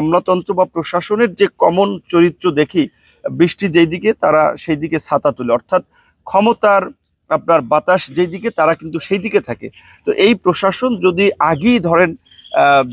আমলাতন্ত্র বা প্রশাসনের যে কমন চরিত্র দেখি, বৃষ্টি যেই দিকে তারা সেই দিকে ছাতা তুলে। অর্থাৎ ক্ষমতার আপনার বাতাস যেই দিকে তারা কিন্তু সেই দিকে থাকে। তো এই প্রশাসন যদি আগেই ধরেন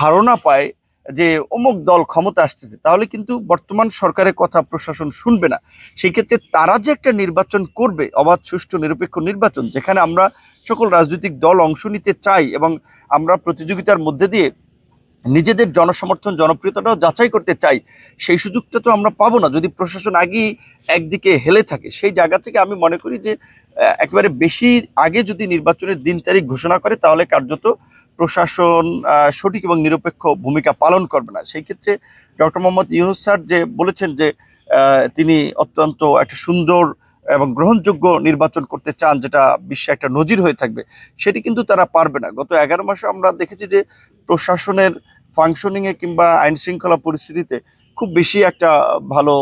ধারণা পায় যে অমুক দল ক্ষমতা আসতেছে, তাহলে কিন্তু বর্তমান সরকারের কথা প্রশাসন শুনবে না। সেই ক্ষেত্রে তারা যে একটা নির্বাচন করবে, অবাধ, সুষ্ঠু, নিরপেক্ষ নির্বাচন, যেখানে আমরা সকল রাজনৈতিক দল অংশ নিতে চাই এবং আমরা প্রতিযোগিতার মধ্যে দিয়ে নিজেদের জনসমর্থন, জনপ্রিয়তাটাও যাচাই করতে চাই, সেই সুযোগটা তো আমরা পাবো না। যদি প্রশাসন আগেই একদিকে হেলে থাকে, সেই জায়গা থেকে আমি মনে করি যে একেবারে বেশি আগে যদি নির্বাচনের দিন তারিখ ঘোষণা করে, তাহলে কার্যত প্রশাসন সঠিক এবং নিরপেক্ষ ভূমিকা পালন করবে না। সেই ক্ষেত্রে ডক্টর মোহাম্মদ ইউনুস স্যার যে বলেছেন যে তিনি অত্যন্ত একটা সুন্দর এবং গ্রহণযোগ্য নির্বাচন করতে চান, যেটা বিশ্বে একটা নজির হয়ে থাকবে, সেটি কিন্তু তারা পারবে না। গত এগারো মাসে আমরা দেখেছি যে, প্রশাসনের ফাংশনিংয়ে কিংবা আইন শৃঙ্খলা পরিস্থিতিতে খুব বেশি একটা ভালো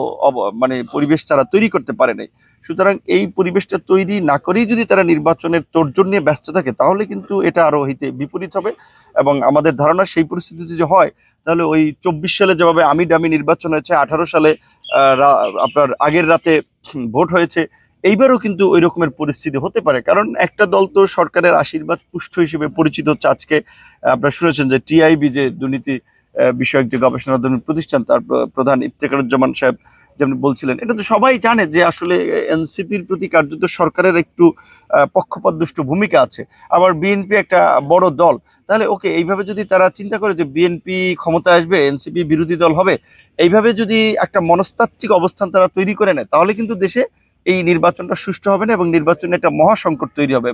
মানে পরিবেশ তারা তৈরি করতে পারে নাই। সুতরাং এই পরিবেশটা তৈরি না করেই যদি তারা নির্বাচনের তোড়জোড় নিয়ে ব্যস্ত থাকে, তাহলে কিন্তু এটা আরও হিতে বিপরীত হবে এবং আমাদের ধারণা সেই পরিস্থিতি যদি হয়, তাহলে ওই চব্বিশ সালে যেভাবে আমি ডামি নির্বাচন হয়েছে, আঠারো সালে আপনার আগের রাতে ভোট হয়েছে এইবারও কিন্তু ওই রকমের পরিস্থিতি হতে পারে। কারণ একটা দল তো সরকারের আশীর্বাদ পুষ্ট হিসেবে পরিচিত। হচ্ছে আজকে আপনারা শুনেছেন যে টিআইবি যে দুর্নীতি বিষয়ক যে গবেষণা প্রতিষ্ঠান, তার প্রধান ইফতেখারুজ্জামান সাহেব যেমন বলছিলেন, এটা তো সবাই জানে যে আসলে এনসিপির প্রতি কার্যত সরকারের একটু পক্ষপাতদুষ্ট ভূমিকা আছে। আবার বিএনপি একটা বড় দল, তাহলে ওকে এইভাবে যদি তারা চিন্তা করে যে বিএনপি ক্ষমতায় আসবে, এনসিপি বিরোধী দল হবে, এইভাবে যদি একটা মনস্তাত্ত্বিক অবস্থান তারা তৈরি করে নেয়, তাহলে কিন্তু দেশে এই নির্বাচনটা সুষ্ঠু হবে না এবং নির্বাচনে একটা মহাসংকট তৈরি হবে।